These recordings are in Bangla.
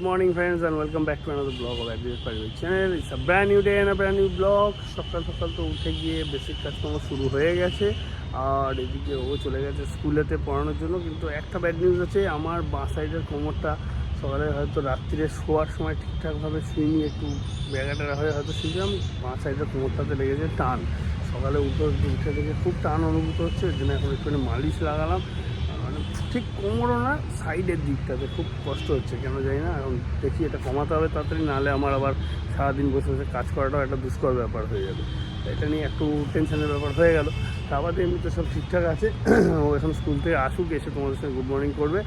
morning, friends, and welcome back to another vlog of Advice Paribik channel. It's a brand new day and a brand new vlog. সকাল সকাল তো উঠে গিয়ে বেসিক কাজকর্ম শুরু হয়ে গেছে আর এদিকে ও চলে গেছে স্কুলেতে পড়ানোর জন্য কিন্তু একটা ব্যাড নিউজ আছে, আমার বাঁ সাইডের কোমরটা সকালে হয়তো রাত্রিরে শোয়ার সময় ঠিকঠাকভাবে শুইনি, একটু ব্যাগাটারা হয়ে হয়তো শুনছিলাম বাঁ সাইডের কোমরটাতে লেগেছে টান সকালে উঠে উঠে থেকে খুব টান অনুভূত হচ্ছে ওই জন্য এখন একটু মালিশ লাগালাম ঠিক কোমরও না সাইডের দিকটাতে খুব কষ্ট হচ্ছে, কেন জানি না? এখন দেখি এটা কমাতে হবে তাড়াতাড়ি, নাহলে আমার আবার সারাদিন বসে বসে কাজ করাটাও একটা দুষ্কর ব্যাপার হয়ে যাবে। এটা নিয়ে একটু টেনশনের ব্যাপার হয়ে গেল। তা বাদে এমনিতে সব ঠিকঠাক আছে। ও এখন স্কুল থেকে আসুক, এসে তোমাদের সঙ্গে গুড মর্নিং করবে।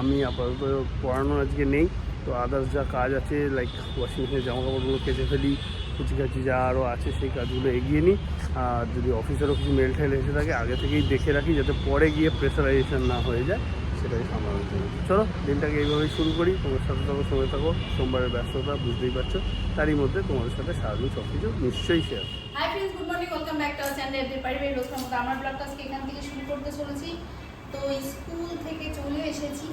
আমি আপাতত পড়ানো আজকে নেই, তো আদার্স যা কাজ আছে লাইক ওয়াশিং মেশিনে জামা কাপড়গুলো কেচে ফেলি কুচিকাচি যা আরও আছে, সেই কাজগুলো এগিয়ে নিই। আর যদি অফিসেরও কিছু মেল ঠেল এসে থাকে, আগে থেকেই দেখে রাখি, যাতে পরে গিয়ে প্রেসারাইজেশন না হয়ে যায়, সেটাই সামলানোর জন্য। চলো, দিনটাকে এইভাবেই শুরু করি। তোমার সাথে থাকো সময় থাকো। সোমবারের ব্যস্ততা, বুঝতেই পারছ। তারই মধ্যে তোমাদের সাথে সারাদিন সব কিছু নিশ্চয়ই শেয়ার তো স্কুল থেকে চলে এসেছি।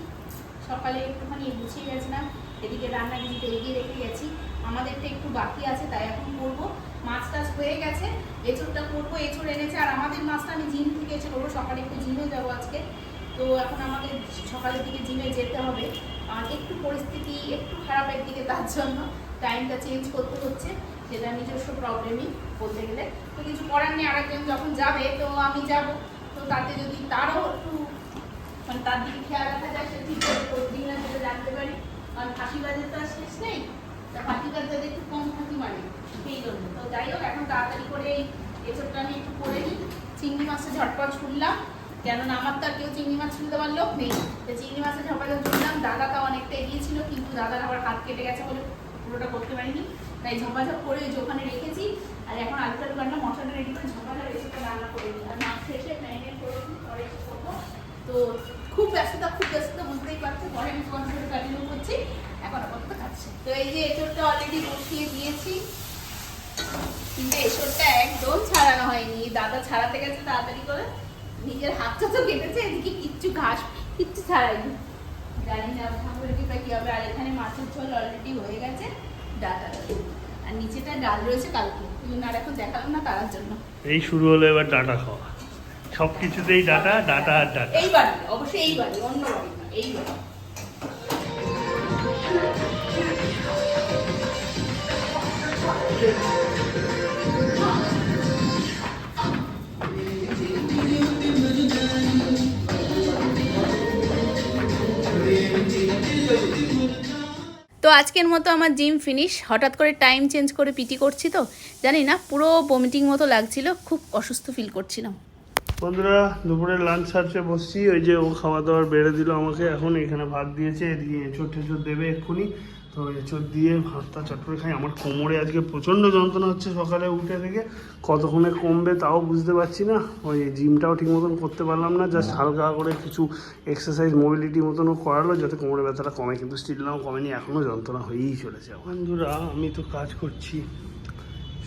সকালে একটুখানি গুছিয়ে গেছিলাম। এদিকে রান্না কিছুতে এগিয়ে রেখে গেছি। আমাদেরটা একটু বাকি আছে, তাই এখন করব। মাছ টাছ হয়ে গেছে, এঁচড়টা করব, এঁচড় এনেছে। আর আমাদের মাছটা আমি জিম থেকে এসে করব, সকালে একটু জিমে যাব আজকে। তো এখন আমাদের সকালের দিকে জিমে যেতে হবে। আর একটু পরিস্থিতি একটু খারাপের দিকে, তার জন্য টাইমটা চেঞ্জ করতে হচ্ছে। সেটা নিজস্ব প্রবলেমই বলতে গেলে। তো কিছু করার নেই, আরেকজন যখন যাবে, তো আমি যাব। তো তাতে যদি তারও একটু মানে তার দিকে খেয়াল রাখা যায়, সে ঠিক করে দিন জানতে পারি। কারণ ফাঁসি বাজে তো আর শেষ নেই, তা ফাঁসি বাজে একটু কম ফাঁসি মারে সেই জন্য। তো যাই হোক, এখন তাড়াতাড়ি করে এসবটা আমি একটু করে নিই। চিংড়ি মাছটা ঝটপট ছুললাম কেননা আমার তো আর কেউ চিংড়ি মাছ ছুলতে পারল নেই। তো চিংড়ি মাছের ঝটপট ছুললাম দাদা তাও অনেকটা এগিয়ে ছিল, কিন্তু দাদার আবার হাত কেটে গেছে বলে পুরোটা করতে পারিনি। তাই ঝপাঝপ করে ওই ওখানে রেখেছি, আর এখন আলু আলু রান্না মশলাটা রেডি করে ঝপাঝপ রেসিপিটা রান্না করে নিই। আর মাছ শেষে ম্যারিনেট করে পরে করব। তো খুব ব্যস্ততা খুব ব্যস্ততা বুঝতেই পারছ পরে আমি তোমার সাথে কন্টিনিউ করছি এখন আপাতত খাচ্ছি তো এই যে এঁচড়টা অলরেডি বসিয়ে দিয়েছি। কিন্তু এঁচড়টা একদম ছাড়ানো হয়নি। দাদা ছাড়াতে গেছে তাড়াতাড়ি করে। নিজের হাতটা তো কেটেছে এদিকে কিচ্ছু ঘাস কিচ্ছু ছাড়াইনি জানি না ঠাকুরের কৃপা হবে। আর এখানে মাছের ঝোল অলরেডি হয়ে গেছে ডাটা আর নিচেটা ডাল রয়েছে কালকে। আর এখন দেখালাম না তার জন্য। এই শুরু হলো এবার ডাটা খাওয়া। সব কিছুতেই ডাটা ডাটা আর ডাটা। এই বাড়ি অবশ্যই এই বাড়ি অন্য বাড়ি না এই বাড়ি তো আজকের মতো আমার জিম ফিনিশ হঠাৎ করে টাইম চেঞ্জ করে পিটি করছি তো। জানি না, পুরো বমিটিং মতো লাগছিল, খুব অসুস্থ ফিল করছিলাম। বন্ধুরা, দুপুরে লাঞ্চ সার্চে বসছি। ওই যে ও খাওয়া দাওয়ার বেড়ে দিল আমাকে। এখন এখানে ভাত দিয়েছে, এদিকে এঁচড় টেঁচড় দেবে এক্ষুনি। তো এঁচড় দিয়ে ভাতটা চট করে খাই। আমার কোমরে আজকে প্রচণ্ড যন্ত্রণা হচ্ছে সকালে উঠে থেকে। কতক্ষণে কমবে তাও বুঝতে পারছি না। ওই জিমটাও ঠিক মতন করতে পারলাম না। জাস্ট হালকা করে কিছু এক্সারসাইজ মোবিলিটি মতনও করালো যাতে কোমরে ব্যথাটা কমে। কিন্তু স্টিল নাও কমেনি এখনও যন্ত্রণা হয়েই চলেছে। বন্ধুরা, আমি তো কাজ করছি।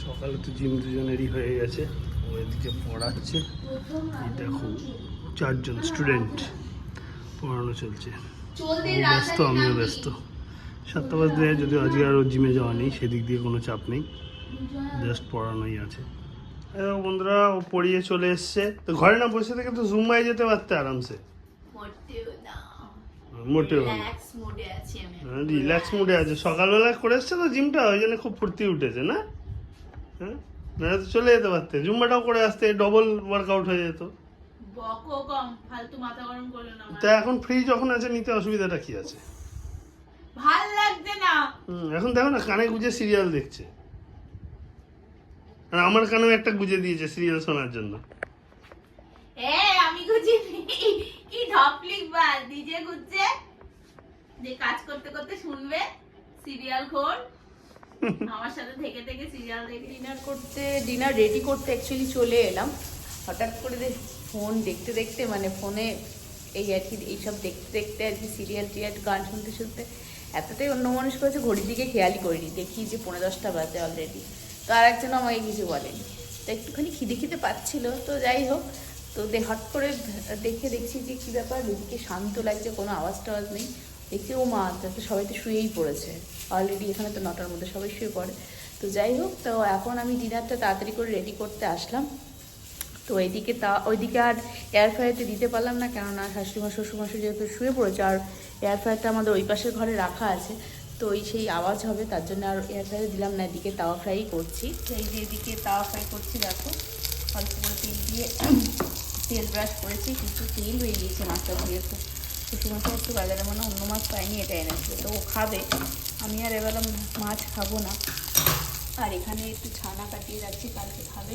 সকালে তো জিম দুজনেরই হয়ে গেছে। এদিকে পড়াচ্ছে। দেখো চারজন স্টুডেন্ট পড়ানো চলছে। ব্যস্ত আমিও ব্যস্ত। সাতটা বাজতে যদিও আজকে আর জিমে যাওয়া নেই সেদিক দিয়ে কোনো চাপ নেই। জাস্ট পড়ানোই আছে। বন্ধুরা ও পড়িয়ে চলে এসছে। তো ঘরে না বসে থেকে তো জুম্মাই যেতে পারতে আরামসে। মোটেও রিল্যাক্স মুডে আছে সকালবেলা করে এসছে তো জিমটা ওই জন্য খুব ফুর্তি উঠেছে না? হ্যাঁ? না চলে যেতে পারতে জুম্বাটাও করে আসতে ডবল ওয়ার্কআউট হয়ে যেত। বকো কম ফালতু মাথা গরম করল না তা এখন ফ্রি যখন আছে নিতে অসুবিধাটা কি আছে? ভালো লাগছে না। হুম, এখন দেখো না কানে গুজে সিরিয়াল দেখছে। আর আমার কানেও একটা গুজে দিয়েছে সিরিয়াল শোনার জন্য। এ আমি গুছি কি ঢপলিক বাল ডিজে গুচ্ছে যে কাজ করতে করতে শুনবে সিরিয়াল খোর আমার সাথে থেকে থেকে সিরিয়াল ডিনার করতে ডিনার রেডি করতে অ্যাকচুয়ালি চলে এলাম। হঠাৎ করে ফোন দেখতে দেখতে মানে ফোনে এই আর কি এইসব দেখতে দেখতে আর কি সিরিয়াল টিরিয়াল গান শুনতে শুনতে এতটাই অন্য মানুষ করেছে ঘড়ির দিকে খেয়ালই করিনি। দেখি যে পনেরো দশটা বাজে অলরেডি তো আর একজন আমাকে কিছু বলেনি। তো একটুখানি খিদে খিদে পাচ্ছিল, তো যাই হোক। তো হট করে দেখে দেখছি যে কী ব্যাপার এদিকে শান্ত লাগছে, কোনো আওয়াজ টাওয়াজ নেই। দেখছি ও মা তো সবাই তো শুয়েই পড়েছে। অলরেডি এখানে তো নটার মধ্যে সবাই শুয়ে পড়ে। তো যাই হোক, তো এখন আমি ডিনারটা তাড়াতাড়ি করে রেডি করতে আসলাম। তো এদিকে তা, ওইদিকে আর এয়ার ফ্রায়ারতে দিতে পারলাম না, কেননা শাশুড়িমা, শ্বশুরমশাই যেহেতু শুয়ে পড়েছে, আর এয়ার ফ্রায়ারটা আমাদের ওই পাশের ঘরে রাখা আছে, তো ওই সেই আওয়াজ হবে, তার জন্য আর এয়ার ফ্রায়ারে দিলাম না, এদিকে তাওয়া ফ্রাই করছি। এই যে এদিকে তাওয়া ফ্রাই করছি, দেখো, অল্প করে তেল দিয়ে, তেল ব্রাশ করেছি, কিছু তেল হয়ে গিয়েছে, মাছটা ধুয়ে তো শ্বশুরমশাই একটু বাজারে মানে অন্য মাছ পাইনি এটা এনেছিল তো ও খাবে। আমি আর এবেলা মাছ খাব না। আর এখানে একটু ছানা কাটিয়ে রাখছি কালকে খাবে।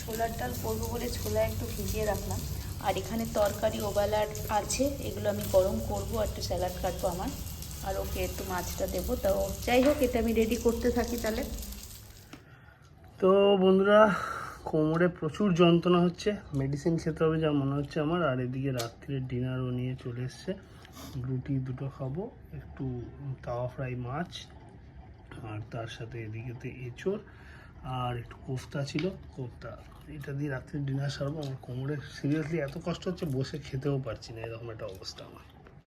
ছোলার ডাল করব বলে ছোলা একটু ভিজিয়ে রাখলাম। আর এখানে তরকারি ওবেলার আছে, এগুলো আমি গরম করব আর একটু স্যালাড কাটবো আমার। আর ওকে একটু মাছটা দেবো। তো যাই হোক, এটা আমি রেডি করতে থাকি তাহলে। তো বন্ধুরা কোমরে প্রচুর যন্ত্রণা হচ্ছে। মেডিসিন খেতে হবে যা মনে হচ্ছে আমার। আর এদিকে রাত্রির ডিনারও নিয়ে চলে এসছে। রুটি দুটো খাব, একটু তাওয়া ফ্রাই মাছ, আর তার সাথে এদিকেতে এঁচড়, আর একটু কোফতা ছিল। কোফতা, এটা দিয়ে রাত্রির ডিনার সারবো। আমার কোমরে সিরিয়াসলি এত কষ্ট হচ্ছে, বসে খেতেও পারছি না, এরকম একটা অবস্থা আমার।